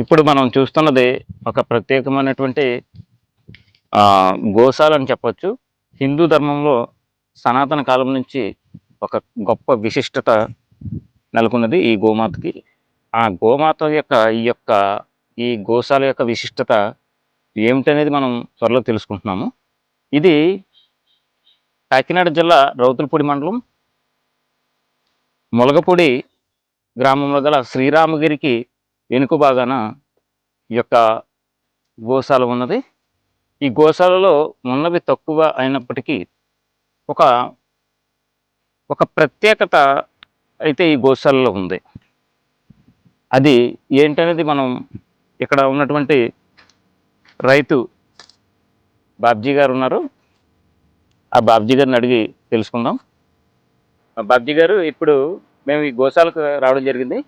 ఇప్పుడు మనం చూస్తున్నది ఒక ప్రత్యేకమైనటువంటి గోశాల అని చెప్పచ్చు. హిందూ ధర్మంలో సనాతన కాలం నుంచి ఒక గొప్ప విశిష్టత నెలకొన్నది ఈ గోమాతకి. ఆ గోమాత యొక్క ఈ యొక్క ఈ గోశాల యొక్క విశిష్టత ఏమిటనేది మనం త్వరలో తెలుసుకుంటున్నాము. ఇది కాకినాడ జిల్లా రౌతులపూడి మండలం. మొలగపూడి గ్రామంలో గల శ్రీరామగిరికి వెనుక భాగాన ఈ యొక్క గోశాల ఉన్నది. ఈ గోశాలలో ఉన్నవి తక్కువ అయినప్పటికీ ఒక ఒక ప్రత్యేకత అయితే ఈ గోశాలలో ఉంది. అది ఏంటనేది మనం ఇక్కడ ఉన్నటువంటి రైతు బాబ్జీ గారు ఉన్నారు. ఆ బాబ్జీ గారిని అడిగి తెలుసుకుందాం. ఆ బాబ్జీ గారు ఇప్పుడు మేము ఈ గోశాలకు రావడం జరిగింది.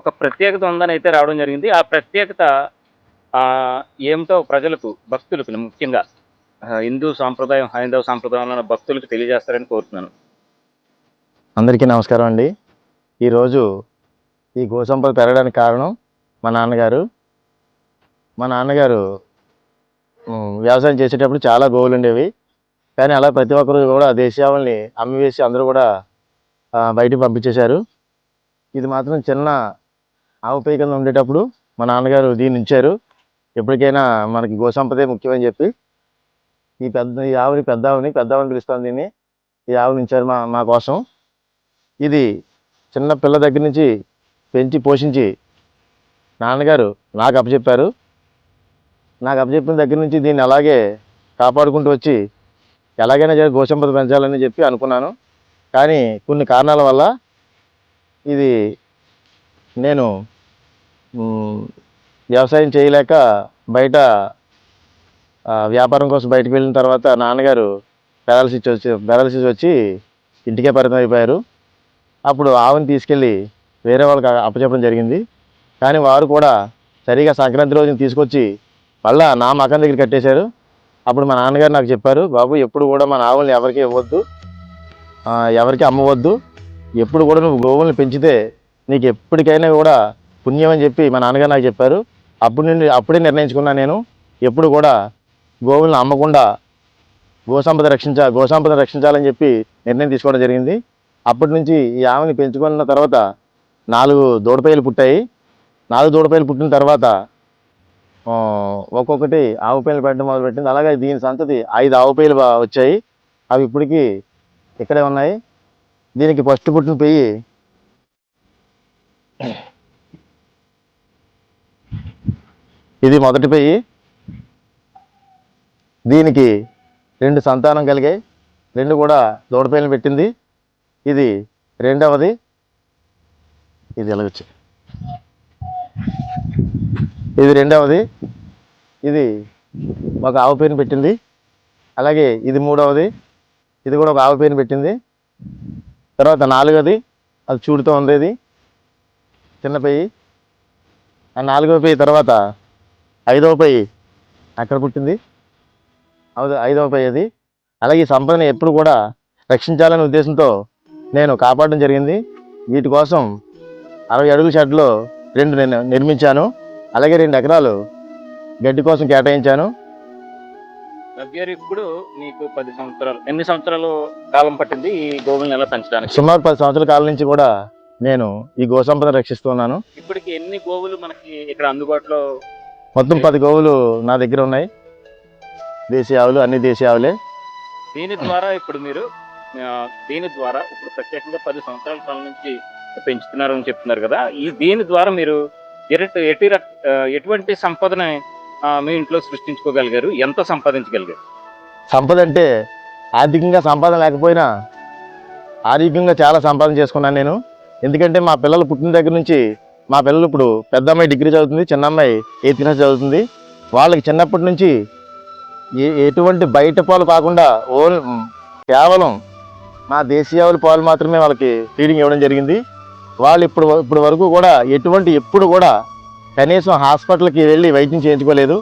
ఒక ప్రత్యేకత ఉందని అయితే రావడం జరిగింది. ఆ ప్రత్యేకత ఏమిటో ప్రజలకు భక్తులకు ముఖ్యంగా హిందూ సాంప్రదాయం హైందవ సాంప్రదాయంలో ఉన్న భక్తులకు తెలియజేస్తారని కోరుతున్నాను. అందరికీ నమస్కారం అండి. ఈరోజు ఈ గోసంపద పెరగడానికి కారణం మా నాన్నగారు. మా నాన్నగారు వ్యవసాయం చేసేటప్పుడు చాలా గోవులు ఉండేవి. కానీ అలా ప్రతి ఒక్కరు కూడా దేశీయావుల్ని అమ్మివేసి అందరూ కూడా బయటకు బయటికి పంపించేశారు. ఇది మాత్రం చిన్న ఆవు పై కింద ఉండేటప్పుడు మా నాన్నగారు దీన్ని ఉంచారు. ఎప్పటికైనా మనకి గోసంపదే ముఖ్యమని చెప్పి ఈ పెద్ద ఈ ఆవుని పెద్ద ఆవుని పెద్ద ఆవుని పిలుస్తాను దీన్ని. ఈ ఆవుని ఉంచారు మా మా కోసం. ఇది చిన్న పిల్ల దగ్గర నుంచి పెంచి పోషించి నాన్నగారు నాకు అప్పచెప్పారు. నాకు అప్పచెప్పిన దగ్గర నుంచి దీన్ని అలాగే కాపాడుకుంటూ వచ్చి ఎలాగైనా సరే గోసంపద పెంచాలని చెప్పి అనుకున్నాను. కానీ కొన్ని కారణాల వల్ల ఇది నేను వ్యవసాయం చేయలేక బయట వ్యాపారం కోసం బయటకు వెళ్ళిన తర్వాత నాన్నగారు పెరాలసిస్ వచ్చి పెరాలసిస్ వచ్చి ఇంటికే పరిమితం అయిపోయారు. అప్పుడు ఆవుని తీసుకెళ్ళి వేరే వాళ్ళకి అప్పచెప్పడం జరిగింది. కానీ వారు కూడా సరిగా సంక్రాంతి రోజున తీసుకొచ్చి మళ్ళా నా మకం దగ్గర కట్టేశారు. అప్పుడు మా నాన్నగారు నాకు చెప్పారు బాబు ఎప్పుడు కూడా మన ఆవుల్ని ఎవరికి ఇవ్వద్దు. ఎవరికి అమ్మవద్దు. ఎప్పుడు కూడా నువ్వు గోవుల్ని పెంచితే నీకు ఎప్పటికైనా కూడా పుణ్యం అని చెప్పి మా నాన్నగారు నాకు చెప్పారు. అప్పుడు నుండి అప్పుడే నిర్ణయించుకున్నాను నేను. ఎప్పుడు కూడా గోవులను అమ్మకుండా గోసంపద రక్షించ గోసంపద రక్షించాలని చెప్పి నిర్ణయం తీసుకోవడం జరిగింది. అప్పటి నుంచి ఈ ఆమెని పెంచుకున్న తర్వాత నాలుగు దూడపేలు పుట్టాయి. నాలుగు దూడపేలు పుట్టిన తర్వాత ఒక్కొక్కటి ఆవు పేలు పెట్టడం మొదలుపెట్టింది. అలాగే దీని సంతతి ఐదు ఆవు పేలు వచ్చాయి. అవి ఇప్పటికీ ఇక్కడే ఉన్నాయి. దీనికి ఫస్ట్ పుట్టిన పెయ్యి ఇది మొదటి పెయ్యి. దీనికి రెండు సంతానం కలిగాయి రెండు కూడా దూడపేలను పెట్టింది. ఇది రెండవది. ఇది ఎలాగొచ్చు ఇది రెండవది. ఇది ఒక ఆవు పేరుని పెట్టింది. అలాగే ఇది మూడవది. ఇది కూడా ఒక ఆవు పేరుని పెట్టింది. తర్వాత నాలుగవది. అది చూడుతూ ఉంది ఇది. చిన్న పెయ్యి. ఆ నాలుగవ పెయ్యి తర్వాత ఐదవ పెయ్యి అక్కడ పుట్టింది? అవును ఐదవ పెయ్యి అది. అలాగే ఈ సంపదని ఎప్పుడు కూడా రక్షించాలనే ఉద్దేశంతో నేను కాపాడడం జరిగింది. వీటి కోసం అరవై అడుగుల షెడ్లో రెండు నేను నిర్మించాను. అలాగే రెండు ఎకరాలు గడ్డి కోసం కేటాయించాను. ఇప్పుడు మీకు పది సంవత్సరాలు ఎన్ని సంవత్సరాలు కాలం పట్టింది ఈ గోవులను ఎలా పెంచడానికి? సుమారు పది సంవత్సరాల కాలం నుంచి కూడా నేను ఈ గోసంపద రక్షిస్తున్నాను ఇప్పటికి ఎన్ని గోవులు మనకి ఇక్కడ అందుబాటులో మొత్తం పది గోవులు నా దగ్గర ఉన్నాయి. దేశీయ ఆవులు అన్ని దేశీయ ఆవులే. దీని ద్వారా ఇప్పుడు మీరు దీని ద్వారా ఇప్పుడు ప్రత్యేకంగా పది సంవత్సరాల కాలం నుంచి పెంచుతున్నారని చెప్తున్నారు కదా. ఈ దీని ద్వారా మీరు ఎటు ఎటువంటి సంపదని మీ ఇంట్లో సృష్టించుకోగలిగారు? ఎంత సంపాదించగలిగారు? సంపద అంటే ఆర్థికంగా సంపాదన లేకపోయినా ఆరోగ్యంగా చాలా సంపాదన చేసుకున్నాను నేను. ఎందుకంటే మా పిల్లలు పుట్టిన దగ్గర నుంచి మా పిల్లలు ఇప్పుడు పెద్ద అమ్మాయి డిగ్రీ చదువుతుంది చిన్న అమ్మాయి ఎయిత్ క్లాస్ చదువుతుంది. వాళ్ళకి చిన్నప్పటి నుంచి ఎటువంటి బయట పాలు కాకుండా ఓన్ కేవలం మా దేశీయావుల పాలు మాత్రమే వాళ్ళకి ఫీడింగ్ ఇవ్వడం జరిగింది. వాళ్ళు ఇప్పుడు ఇప్పుడు వరకు కూడా ఎటువంటి ఎప్పుడు కూడా కనీసం హాస్పిటల్కి వెళ్ళి వైద్యం చేయించుకోలేదు.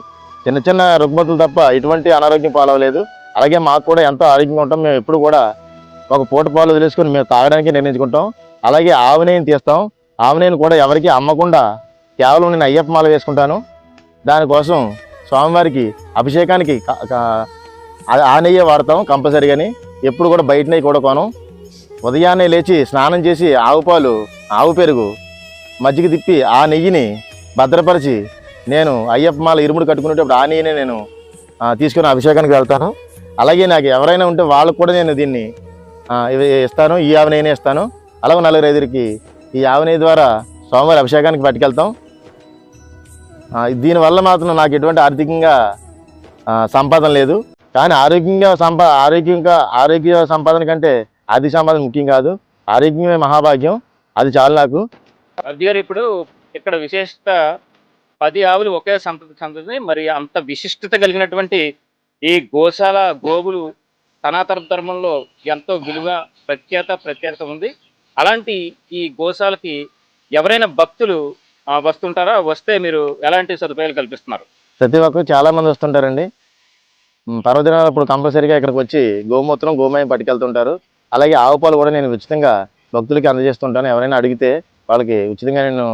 చిన్న చిన్న రుగ్మతులు తప్ప ఎటువంటి అనారోగ్యం పాలవలేదు అలాగే మాకు కూడా ఎంతో ఆరోగ్యంగా ఉంటాం. మేము ఎప్పుడు కూడా ఒక పూట పాలు వదిలేసుకొని మేము తాగడానికి నిర్ణయించుకుంటాం. అలాగే ఆవునేని తీస్తాం. ఆమెను కూడా ఎవరికి అమ్మకుండా కేవలం నేను అయ్యప్ప మాల వేసుకుంటాను. దానికోసం స్వామివారికి అభిషేకానికి ఆ- నెయ్యే వాడతాం కంపల్సరీగాని. ఎప్పుడు కూడా బయట నెయ్యి కూడా కొనం. ఉదయాన్నే లేచి స్నానం చేసి ఆవు పాలు ఆవు పెరుగు మజ్జిగ తిప్పి ఆ నెయ్యిని భద్రపరిచి నేను అయ్యప్ప మాల ఇరుముడు కట్టుకునేటప్పుడు ఆ నెయ్యిని నేను తీసుకుని అభిషేకానికి వెళ్తాను. అలాగే నాకు ఎవరైనా ఉంటే వాళ్ళకు కూడా నేను దీన్ని ఇస్తాను. ఈ ఆవు నెయ్యినే ఇస్తాను. అలాగే నలుగురు ఐదుగురికి ఈ ఆవునేయి ద్వారా స్వామివారి అభిషేకానికి పట్టుకెళ్తాం. దీనివల్ల మాత్రం నాకు ఎటువంటి ఆర్థికంగా సంపాదన లేదు. కానీ ఆరోగ్యంగా సంపా ఆరోగ్యంగా ఆరోగ్య సంపాదన కంటే ఆర్థిక సంపాదన ముఖ్యం కాదు. ఆరోగ్యమే మహాభాగ్యం. అది చాలు నాకు. అబ్ది గారు ఇప్పుడు ఇక్కడ విశేషత పది ఆవులు ఒకే సంతతి సంతతి మరి అంత విశిష్టత కలిగినటువంటి ఈ గోశాల గోవులు సనాతన ధర్మంలో ఎంతో విలువ ప్రఖ్యాత ప్రత్యేకత ఉంది. అలాంటి ఈ గోశాలకి ఎవరైనా భక్తులు వస్తుంటారా? వస్తే మీరు ఎలాంటి సదుపాయాలు కల్పిస్తున్నారు? ప్రతి ఒక్కరు చాలా మంది వస్తుంటారండి. పర్వదినాలు ఇప్పుడు కంపల్సరీగా ఇక్కడికి వచ్చి గోమూత్రం గోమయం పట్టుకెళ్తుంటారు. అలాగే ఆవు పాలు కూడా నేను ఉచితంగా భక్తులకి అందజేస్తుంటాను. ఎవరైనా అడిగితే వాళ్ళకి ఉచితంగా నేను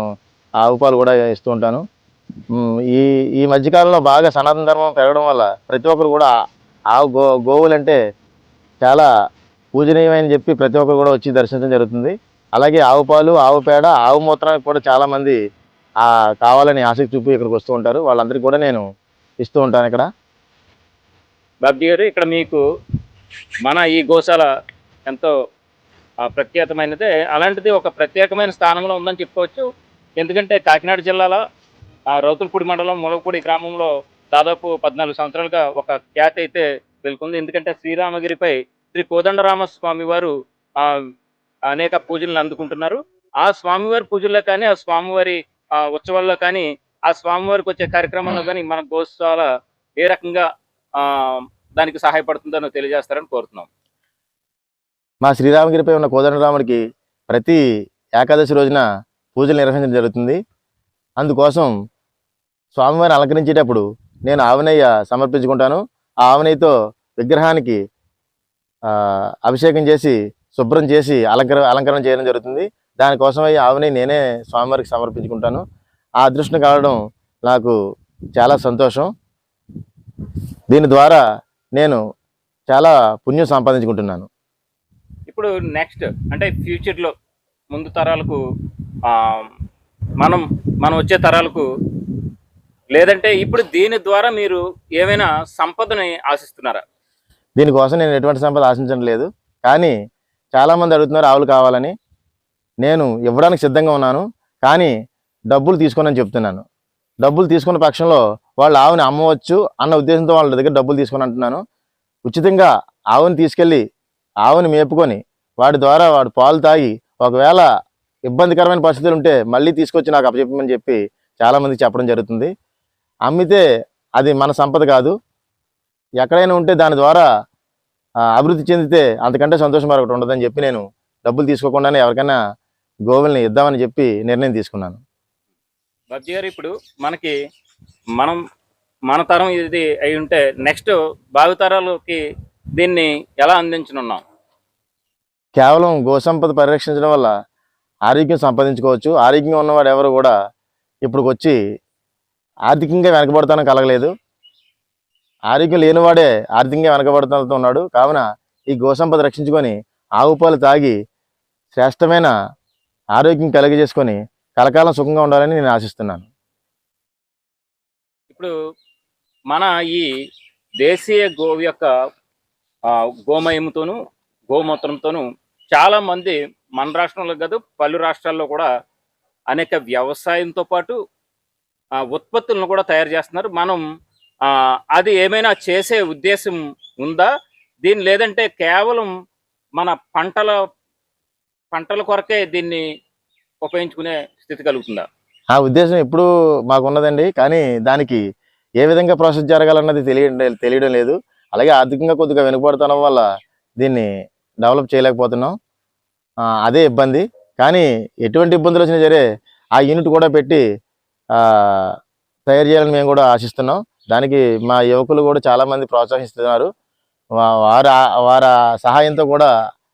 ఆవు పాలు కూడా ఇస్తూ ఉంటాను. ఈ ఈ మధ్యకాలంలో బాగా సనాతన ధర్మం పెరగడం వల్ల ప్రతి ఒక్కరు కూడా ఆవు గో గోవులు అంటే చాలా పూజనీయమని చెప్పి ప్రతి ఒక్కరు కూడా వచ్చి దర్శించడం జరుగుతుంది. అలాగే ఆవు పాలు ఆవు పేడ ఆవు మూత్రానికి కూడా చాలామంది ఆ కావాలని ఆసక్తి చూపి ఇక్కడికి వస్తూ ఉంటారు. వాళ్ళందరికీ కూడా నేను ఇస్తూ ఉంటాను ఇక్కడ. బాబ్జీ గారు ఇక్కడ మీకు మన ఈ గోశాల ఎంతో ఆ, ప్రఖ్యాతమైనదే. అలాంటిది ఒక ప్రత్యేకమైన స్థానంలో ఉందని చెప్పుకోవచ్చు. ఎందుకంటే కాకినాడ జిల్లాలో ఆ రౌతులపూడి మండలం ములగపూడి గ్రామంలో దాదాపు పద్నాలుగు సంవత్సరాలుగా ఒక ఖ్యాతి అయితే వెలుకుంది ఎందుకంటే శ్రీరామగిరిపై శ్రీ కోదండరామస్వామి వారు అనేక పూజలను అందుకుంటున్నారు. ఆ స్వామివారి పూజల్లో కానీ ఆ స్వామివారి ఆ, ఉత్సవాల్లో కానీ ఆ స్వామివారికి వచ్చే కార్యక్రమంలో కానీ మన గోశాల ఏ రకంగా దానికి సహాయపడుతుందో తెలియజేస్తారని కోరుతున్నాం. మా శ్రీరామగిరిపై ఉన్న కోదండరాముడికి ప్రతి ఏకాదశి రోజున పూజలు నిర్వహించడం జరుగుతుంది. అందుకోసం స్వామివారిని అలంకరించేటప్పుడు నేను ఆవనయ్య సమర్పించుకుంటాను. ఆ ఆవనయ్యతో విగ్రహానికి అభిషేకం చేసి శుభ్రం చేసి అలంకర అలంకరణ చేయడం జరుగుతుంది. దానికోసమై ఆవుని నేనే స్వామివారికి సమర్పించుకుంటాను. ఆ అదృష్టం కావడం నాకు చాలా సంతోషం. దీని ద్వారా నేను చాలా పుణ్యం సంపాదించుకుంటున్నాను. ఇప్పుడు నెక్స్ట్ అంటే ఫ్యూచర్లో ముందు తరాలకు మనం మనం వచ్చే తరాలకు లేదంటే ఇప్పుడు దీని ద్వారా మీరు ఏమైనా సంపదని ఆశిస్తున్నారా? దీనికోసం నేను ఎటువంటి సంపద ఆశించడం లేదు. కానీ చాలామంది అడుగుతున్నారు ఆవులు కావాలని. నేను ఇవ్వడానికి సిద్ధంగా ఉన్నాను. కానీ డబ్బులు తీసుకోనని చెప్తున్నాను. డబ్బులు తీసుకున్న పక్షంలో వాళ్ళు ఆవుని అమ్మవచ్చు అన్న ఉద్దేశంతో వాళ్ళ దగ్గర డబ్బులు తీసుకొని అంటున్నాను. ఉచితంగా ఆవుని తీసుకెళ్ళి ఆవుని మేపుకొని వాడి ద్వారా వాడు పాలు తాగి ఒకవేళ ఇబ్బందికరమైన పరిస్థితులు ఉంటే మళ్ళీ తీసుకొచ్చి నాకు అప్పచెప్పమని చెప్పి చాలామందికి చెప్పడం జరుగుతుంది. అమ్మితే అది మన సంపద కాదు. ఎక్కడైనా ఉంటే దాని ద్వారా అభివృద్ధి చెందితే అంతకంటే సంతోషం మరొకటి ఉండదని చెప్పి నేను డబ్బులు తీసుకోకుండానే ఎవరికైనా గోవుల్ని ఇద్దామని చెప్పి నిర్ణయం తీసుకున్నాను. బాబ్జీ గారు ఇప్పుడు మనకి మనం మన తరం ఇది అయి ఉంటే నెక్స్ట్ భావితరాలకి దీన్ని ఎలా అందించనున్నాం? కేవలం గోసంపద పరిరక్షించడం వల్ల ఆరోగ్యం సంపాదించుకోవచ్చు. ఆరోగ్యంగా ఉన్నవాడు ఎవరు కూడా ఇప్పుడు వచ్చి ఆర్థికంగా వెనకబడతానని కలగలేదు. ఆరోగ్యం లేనివాడే ఆర్థికంగా వెనకబడుతూ ఉన్నాడు కావున ఈ గోసంపద రక్షించుకొని ఆవు పాలు తాగి శ్రేష్టమైన ఆరోగ్యం కలిగజేసుకొని కలకాలం సుఖంగా ఉండాలని నేను ఆశిస్తున్నాను. ఇప్పుడు మన ఈ దేశీయ గోవు యొక్క ఆ, గోమయంతోను గోమూత్రంతోను చాలా మంది మన రాష్ట్రంలో కాదు పలు రాష్ట్రాల్లో కూడా అనేక వ్యవసాయంతో పాటు ఉత్పత్తులను కూడా తయారు చేస్తున్నారు. మనం అది ఏమైనా చేసే ఉద్దేశం ఉందా? దీని లేదంటే కేవలం మన పంటల పంటల కొరకే దీన్ని ఉపయోగించుకునే స్థితి కలుగుతుందా? ఆ ఉద్దేశం ఎప్పుడు మాకు ఉన్నదండి కానీ దానికి ఏ విధంగా ప్రాసెస్ జరగాలన్నది తెలియ తెలియడం లేదు. అలాగే ఆర్థికంగా కొద్దిగా వెనుకబడతనం వల్ల దీన్ని డెవలప్ చేయలేకపోతున్నాం. అదే ఇబ్బంది. కానీ ఎటువంటి ఇబ్బందులు వచ్చినా సరే ఆ యూనిట్ కూడా పెట్టి తయారు చేయాలని మేము కూడా ఆశిస్తున్నాం. దానికి మా యువకులు కూడా చాలామంది ప్రోత్సహిస్తున్నారు. వారు వారి వారి సహాయంతో కూడా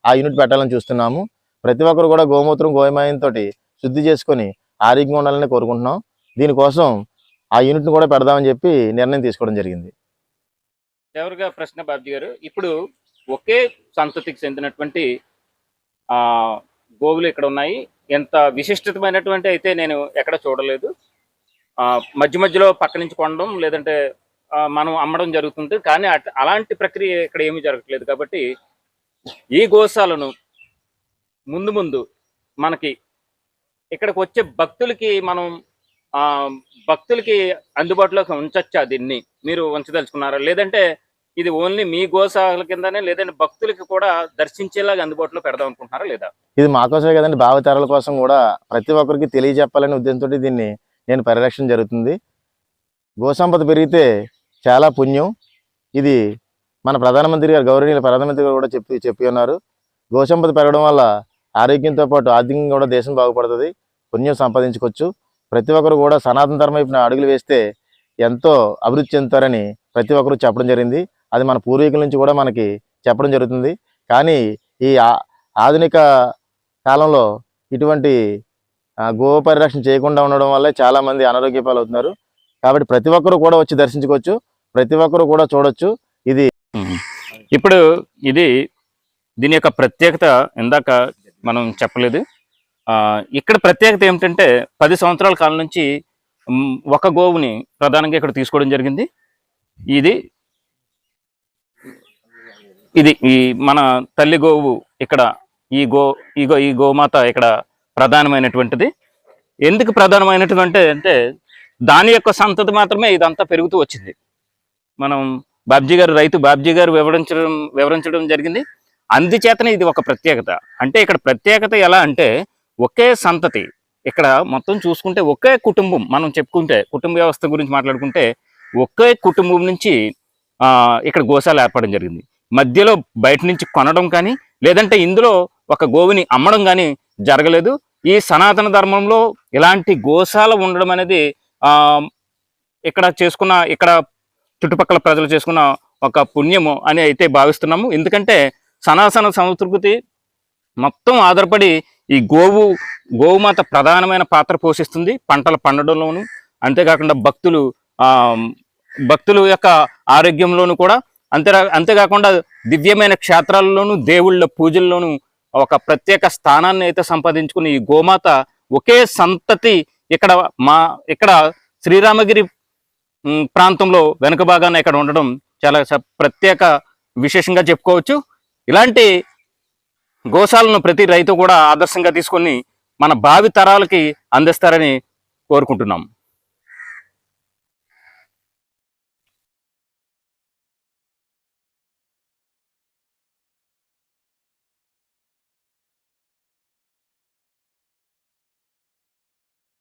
ఆ యూనిట్ పెట్టాలని చూస్తున్నాము. ప్రతి ఒక్కరు కూడా గోమూత్రం గోయమాయంతో శుద్ధి చేసుకొని ఆరోగ్యంగా ఉండాలని కోరుకుంటున్నాం. దీనికోసం ఆ యూనిట్ని కూడా పెడదామని చెప్పి నిర్ణయం తీసుకోవడం జరిగింది. చివరిగా ప్రశ్న బాబ్జీ గారు? ఇప్పుడు ఒకే సంతతికి చెందినటువంటి గోవులు ఇక్కడ ఉన్నాయి. ఎంత విశిష్టతమైనటువంటి అయితే నేను ఎక్కడ చూడలేదు. మధ్య మధ్యలో పక్క నుంచి కొనడం లేదంటే ఆ, మనం అమ్మడం జరుగుతుంది. కానీ అట్- అలాంటి ప్రక్రియ ఇక్కడ ఏమీ జరగట్లేదు. కాబట్టి ఈ గోశాలను ముందు ముందు మనకి ఇక్కడికి వచ్చే భక్తులకి మనం ఆ భక్తులకి అందుబాటులోకి ఉంచచ్చా దీన్ని? మీరు ఉంచదలుచుకున్నారా? లేదంటే ఇది ఓన్లీ మీ గోశాల కిందనే లేదంటే భక్తులకి కూడా దర్శించేలాగా అందుబాటులో పెడదాం అనుకుంటున్నారా లేదా? ఇది మాకోసమే కదండి. భావతరాల కోసం కూడా ప్రతి ఒక్కరికి తెలియజెప్పాలనే ఉద్దేశంతో దీన్ని నేను పరిరక్షణ జరుగుతుంది. గోసంపద పెరిగితే చాలా పుణ్యం. ఇది మన ప్రధానమంత్రి గారు గౌరవనీయుల ప్రధానమంత్రి గారు కూడా చెప్పి చెప్పి ఉన్నారు. గోసంపద పెరగడం వల్ల ఆరోగ్యంతో పాటు ఆర్థికంగా కూడా దేశం బాగుపడుతుంది. పుణ్యం సంపాదించుకోవచ్చు. ప్రతి ఒక్కరు కూడా సనాతన ధర్మం వైపున అడుగులు వేస్తే ఎంతో అభివృద్ధి చెందుతారని ప్రతి ఒక్కరు చెప్పడం జరిగింది. అది మన పూర్వీకుల నుంచి కూడా మనకి చెప్పడం జరుగుతుంది. కానీ ఈ ఆ- ఆధునిక కాలంలో ఇటువంటి గో పరిరక్షణ చేయకుండా ఉండడం వల్లే చాలా మంది అనారోగ్య పాలవుతున్నారు. కాబట్టి ప్రతి ఒక్కరు కూడా వచ్చి దర్శించుకోవచ్చు. ప్రతి ఒక్కరు కూడా చూడొచ్చు. ఇది ఇప్పుడు ఇది దీని యొక్క ప్రత్యేకత ఇందాక మనం చెప్పలేదు. ఆ, ఇక్కడ ప్రత్యేకత ఏమిటంటే పది సంవత్సరాల కాలం నుంచి ఒక గోవుని ప్రధానంగా ఇక్కడ తీసుకోవడం జరిగింది. ఇది ఇది ఈ మన తల్లి గోవు ఇక్కడ ఈ గో ఈ గో ఈ గోమాత ఇక్కడ ప్రధానమైనటువంటిది. ఎందుకు ప్రధానమైనటువంటి అంటే దాని యొక్క సంతతి మాత్రమే ఇదంతా పెరుగుతూ వచ్చింది. మనం బాబ్జీ గారు రైతు బాబ్జీ గారు వివరించడం వివరించడం జరిగింది. అందుచేతనే ఇది ఒక ప్రత్యేకత. అంటే ఇక్కడ ప్రత్యేకత ఎలా అంటే ఒకే సంతతి ఇక్కడ మొత్తం చూసుకుంటే ఒకే కుటుంబం మనం చెప్పుకుంటే కుటుంబ వ్యవస్థ గురించి మాట్లాడుకుంటే ఒకే కుటుంబం నుంచి ఇక్కడ గోశాల ఏర్పడడం జరిగింది. మధ్యలో బయట నుంచి కొనడం కానీ లేదంటే ఇందులో ఒక గోవుని అమ్మడం కానీ జరగలేదు. ఈ సనాతన ధర్మంలో ఇలాంటి గోశాల ఉండడం అనేది ఇక్కడ చేసుకున్న ఇక్కడ చుట్టుపక్కల ప్రజలు చేసుకున్న ఒక పుణ్యము అని అయితే భావిస్తున్నాము. ఎందుకంటే సనాతన సంస్కృతి మొత్తం ఆధారపడి ఈ గోవు గోవుమాత ప్రధానమైన పాత్ర పోషిస్తుంది పంటలు పండడంలోను. అంతేకాకుండా భక్తులు భక్తులు భక్తుల యొక్క ఆరోగ్యంలోను కూడా. అంతే అంతేకాకుండా దివ్యమైన క్షేత్రాల్లోనూ దేవుళ్ళ పూజల్లోనూ ఒక ప్రత్యేక స్థానాన్ని అయితే సంపాదించుకుని ఈ గోమాత ఒకే సంతతి ఇక్కడ మా ఇక్కడ శ్రీరామగిరి ప్రాంతంలో వెనుక భాగాన ఇక్కడ ఉండడం చాలా ప్రత్యేక విశేషంగా చెప్పుకోవచ్చు. ఇలాంటి గోశాలను ప్రతి రైతు కూడా ఆదర్శంగా తీసుకొని మన భావి తరాలకి అందిస్తారని కోరుకుంటున్నాం.